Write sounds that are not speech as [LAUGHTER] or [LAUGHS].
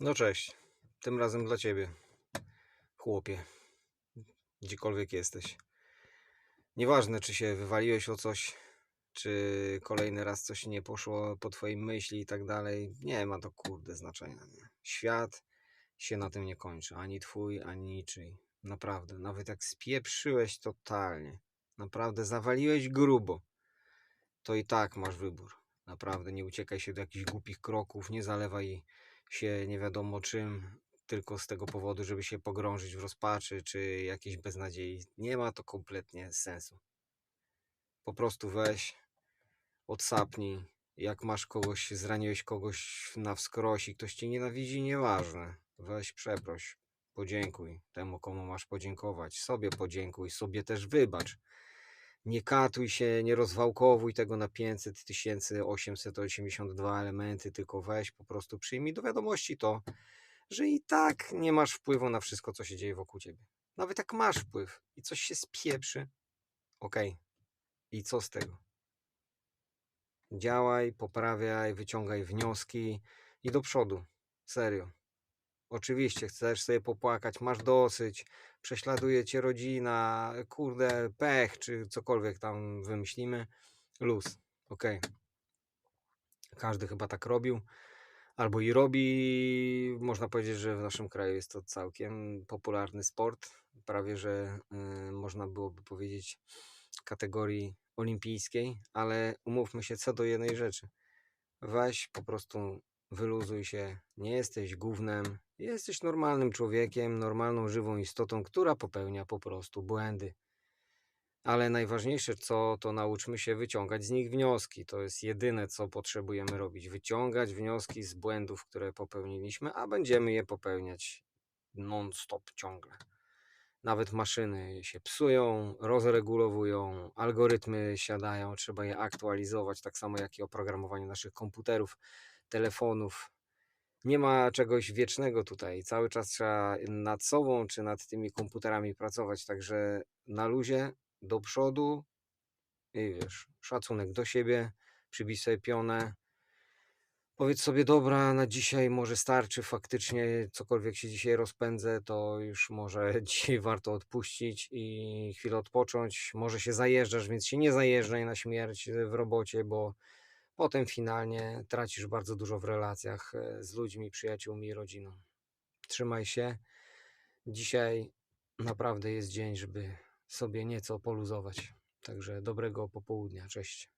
No cześć. Tym razem dla ciebie. Chłopie. Gdziekolwiek jesteś. Nieważne, czy się wywaliłeś o coś, czy kolejny raz coś nie poszło po twojej myśli i tak dalej. Nie ma to kurde znaczenia. Nie? Świat się na tym nie kończy. Ani twój, ani niczyj. Naprawdę. Nawet jak spieprzyłeś totalnie. Naprawdę zawaliłeś grubo. To i tak masz wybór. Naprawdę nie uciekaj się do jakichś głupich kroków, nie zalewaj się nie wiadomo czym, tylko z tego powodu, żeby się pogrążyć w rozpaczy czy jakiejś beznadziei. Nie ma to kompletnie sensu. Po prostu weź, odsapnij. Jak masz kogoś, zraniłeś kogoś na wskroś i ktoś cię nienawidzi, nieważne. Weź przeproś, podziękuj temu, komu masz podziękować. Sobie podziękuj, sobie też wybacz. Nie katuj się, nie rozwałkowuj tego na 500 tysięcy 882 elementy, tylko weź po prostu przyjmij do wiadomości to, że i tak nie masz wpływu na wszystko, co się dzieje wokół ciebie. Nawet jak masz wpływ i coś się spieprzy, okej. I co z tego? Działaj, poprawiaj, wyciągaj wnioski i do przodu. Serio. Oczywiście chcesz sobie popłakać, masz dosyć, prześladuje cię rodzina, kurde, pech, czy cokolwiek tam wymyślimy. Luz, okej. Każdy chyba tak robił. Albo i robi. Można powiedzieć, że w naszym kraju jest to całkiem popularny sport. Prawie, że y, można byłoby powiedzieć kategorii olimpijskiej, ale umówmy się co do jednej rzeczy. Weź po prostu wyluzuj się, nie jesteś gównem, jesteś normalnym człowiekiem, normalną żywą istotą, która popełnia po prostu błędy. Ale najważniejsze co, to nauczmy się wyciągać z nich wnioski. To jest jedyne, co potrzebujemy robić. Wyciągać wnioski z błędów, które popełniliśmy, a będziemy je popełniać non-stop ciągle. Nawet maszyny się psują, rozregulowują, algorytmy siadają, trzeba je aktualizować, tak samo jak i oprogramowanie naszych komputerów, telefonów. Nie ma czegoś wiecznego tutaj. Cały czas trzeba nad sobą czy nad tymi komputerami pracować, także na luzie, do przodu i wiesz, szacunek do siebie, przybij sobie pionę. Powiedz sobie, dobra, na dzisiaj może starczy faktycznie, cokolwiek się dzisiaj rozpędzę, to już może [LAUGHS] dzisiaj warto odpuścić i chwilę odpocząć. Może się zajeżdżasz, więc się nie zajeżdżaj na śmierć w robocie, bo potem finalnie tracisz bardzo dużo w relacjach e, z ludźmi, przyjaciółmi i rodziną. Trzymaj się. Dzisiaj naprawdę jest dzień, żeby sobie nieco poluzować. Także dobrego popołudnia. Cześć.